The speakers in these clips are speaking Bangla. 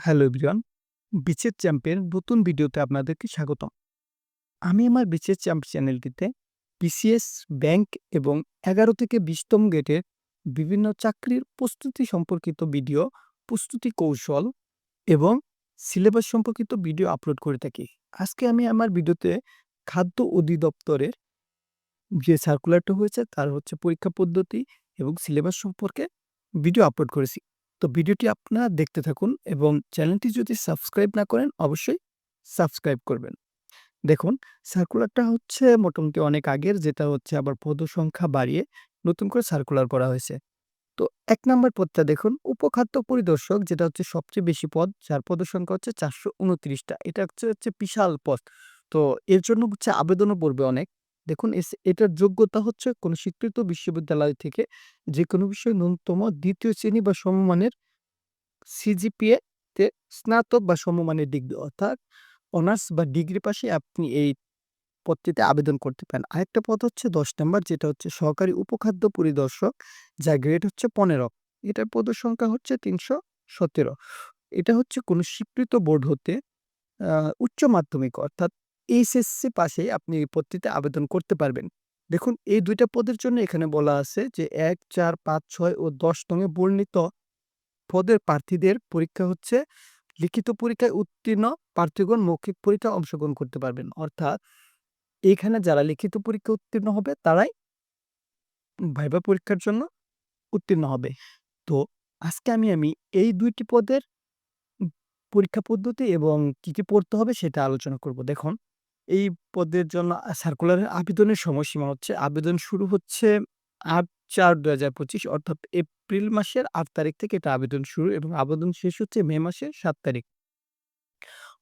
হ্যালো এভরিওয়ান, বিচের চ্যাম্পের নতুন ভিডিওতে আপনাদেরকে স্বাগতম। আমি আমার বিচের চ্যাম্প চ্যানেলটিতে বিসিএস, ব্যাংক এবং এগারো থেকে বিশতম গেটের বিভিন্ন চাকরির প্রস্তুতি সম্পর্কিত ভিডিও, প্রস্তুতি কৌশল এবং সিলেবাস সম্পর্কিত ভিডিও আপলোড করে থাকি। আজকে আমি আমার ভিডিওতে খাদ্য অধিদপ্তরের যে সার্কুলারটা হয়েছে তার হচ্ছে পরীক্ষা পদ্ধতি এবং সিলেবাস সম্পর্কে ভিডিও আপলোড করেছি। তো ভিডিওটি আপনারা দেখতে থাকুন এবং চ্যানেলটি যদি সাবস্ক্রাইব না করেন, অবশ্যই সাবস্ক্রাইব করবেন। দেখুন, সার্কুলারটা হচ্ছে মোটামুটি অনেক আগের, যেটা হচ্ছে আবার পদ সংখ্যা বাড়িয়ে নতুন করে সার্কুলার করা হয়েছে। তো এক নম্বর পদটা দেখুন, উপখাদ্য পরিদর্শক, যেটা হচ্ছে সবচেয়ে বেশি পদ, যার পদ সংখ্যা হচ্ছে চারশো উনত্রিশটা। এটা হচ্ছে হচ্ছে বিশাল পদ। তো এর জন্য হচ্ছে আবেদনও পড়বে অনেক। দেখুন, এস- এটার যোগ্যতা হচ্ছে কোনো স্বীকৃত বিশ্ববিদ্যালয় থেকে যে কোনো বিষয়ে ন্যূনতম দ্বিতীয় শ্রেণি বা সমমানের সিজিপিএ তে স্নাতক বা সমমানের ডিগ্রি, অর্থাৎ অনার্স বা ডিগ্রি পাশে আপনি এই পদটিতে আবেদন করতে পারেন। আরেকটা পদ হচ্ছে দশ নম্বর, যেটা হচ্ছে সহকারী উপখাদ্য পরিদর্শক যা গ্রেড হচ্ছে পনেরো। এটার পদ সংখ্যা হচ্ছে তিনশো সতেরো। এটা হচ্ছে কোনো স্বীকৃত বোর্ড হতে উচ্চ মাধ্যমিক, অর্থাৎ এইচএসসি পাশে আপনি এই পদটিতে আবেদন করতে পারবেন। দেখুন, এই দুইটা পদের জন্য এখানে বলা আছে যে এক, চার, পাঁচ, ছয় ও দশ নঙে বর্ণিত পদের প্রার্থীদের পরীক্ষা হচ্ছে লিখিত পরীক্ষায় উত্তীর্ণ প্রার্থীগণ মৌখিক পরীক্ষায় অংশগ্রহণ করতে পারবেন। অর্থাৎ এখানে যারা লিখিত পরীক্ষা উত্তীর্ণ হবে, তারাই ভাইবা পরীক্ষার জন্য উত্তীর্ণ হবে। তো আজকে আমি আমি এই দুইটি পদের পরীক্ষা পদ্ধতি এবং কি কি পড়তে হবে সেটা আলোচনা করব। দেখুন এই পদের জন্য সার্কুলারের আবেদনের সময়সীমা হচ্ছে, আবেদন শুরু হচ্ছে আট চার দু হাজার পঁচিশ, অর্থাৎ এপ্রিল মাসের আট তারিখ থেকে এটা আবেদন শুরু এবং আবেদন শেষ হচ্ছে মে মাসের সাত তারিখ।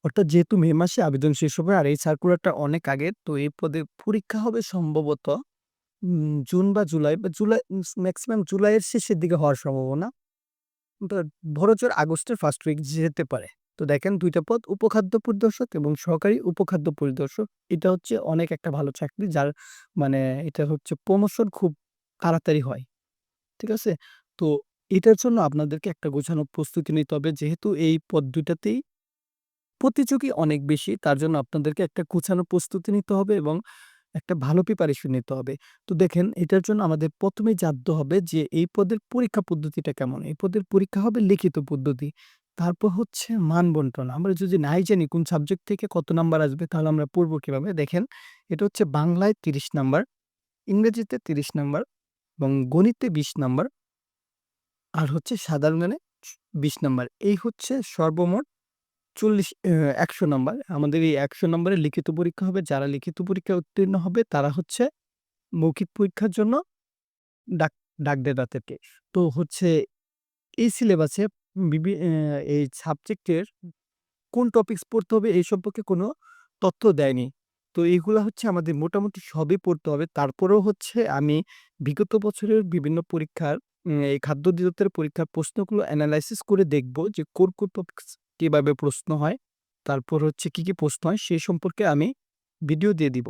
অর্থাৎ যেহেতু মে মাসে আবেদন শেষ হবে আর এই সার্কুলারটা অনেক আগের তো এই পদে পরীক্ষা হবে সম্ভবত জুন বা জুলাই বা জুলাই ম্যাক্সিমাম জুলাইয়ের শেষের দিকে হওয়ার সম্ভাবনা। বড়জোর আগস্টের ফার্স্ট উইক যেতে পারে। তো দেখেন দুইটা পদ, উপখাদ্য পরিদর্শক এবং সহকারী উপখাদ্য পরিদর্শক। এটা হচ্ছে অনেক একটা ভালো চাকরি যার মানে এটা হচ্ছে প্রমোশন খুব তাড়াতাড়ি হয়, ঠিক আছে? তো এটার জন্য আপনাদেরকে একটা গোছানো প্রস্তুতি নিতে হবে। যেহেতু এই পদ দুইটাতেই প্রতিযোগী অনেক বেশি, তার জন্য আপনাদেরকে একটা গোছানো প্রস্তুতি নিতে হবে এবং একটা ভালো প্রিপারেশন নিতে হবে। তো দেখেন এটার জন্য আমাদের প্রথমে জানতে হবে যে এই পদের পরীক্ষা পদ্ধতিটা কেমন? এই পদের পরীক্ষা হবে লিখিত পদ্ধতি। তারপর হচ্ছে মান বন্টন আমরা যদি নাই জানি কোন সাবজেক্ট থেকে কত নাম্বার আসবে, তাহলে আমরা পড়ব কীভাবে? দেখেন, এটা হচ্ছে বাংলায় তিরিশ নাম্বার ইংরেজিতে তিরিশ নাম্বার এবং গণিতে বিশ নাম্বার আর হচ্ছে সাধারণ বিশ নাম্বার এই হচ্ছে সর্বমোট চল্লিশ একশো নাম্বার আমাদের এই একশো নম্বরের লিখিত পরীক্ষা হবে। যারা লিখিত পরীক্ষায় উত্তীর্ণ হবে, তারা হচ্ছে মৌখিক পরীক্ষার জন্য ডাক ডাক দেয় তাদেরকে তো হচ্ছে এই সিলেবাসে এই সাবজেক্টের কোন টপিকস পড়তে হবে এই সম্পর্কে কোনো তথ্য দেয়নি। তো এইগুলা হচ্ছে আমাদের মোটামুটি সবই পড়তে হবে। তারপরেও হচ্ছে আমি বিগত বছরের বিভিন্ন পরীক্ষার এই খাদ্য অধিদপ্তরের পরীক্ষার প্রশ্নগুলো অ্যানালাইসিস করে দেখব যে কোন কোন টপিকস কীভাবে প্রশ্ন হয়, তারপর হচ্ছে কি কি প্রশ্ন হয় সেই সম্পর্কে আমি ভিডিও দিয়ে দিব।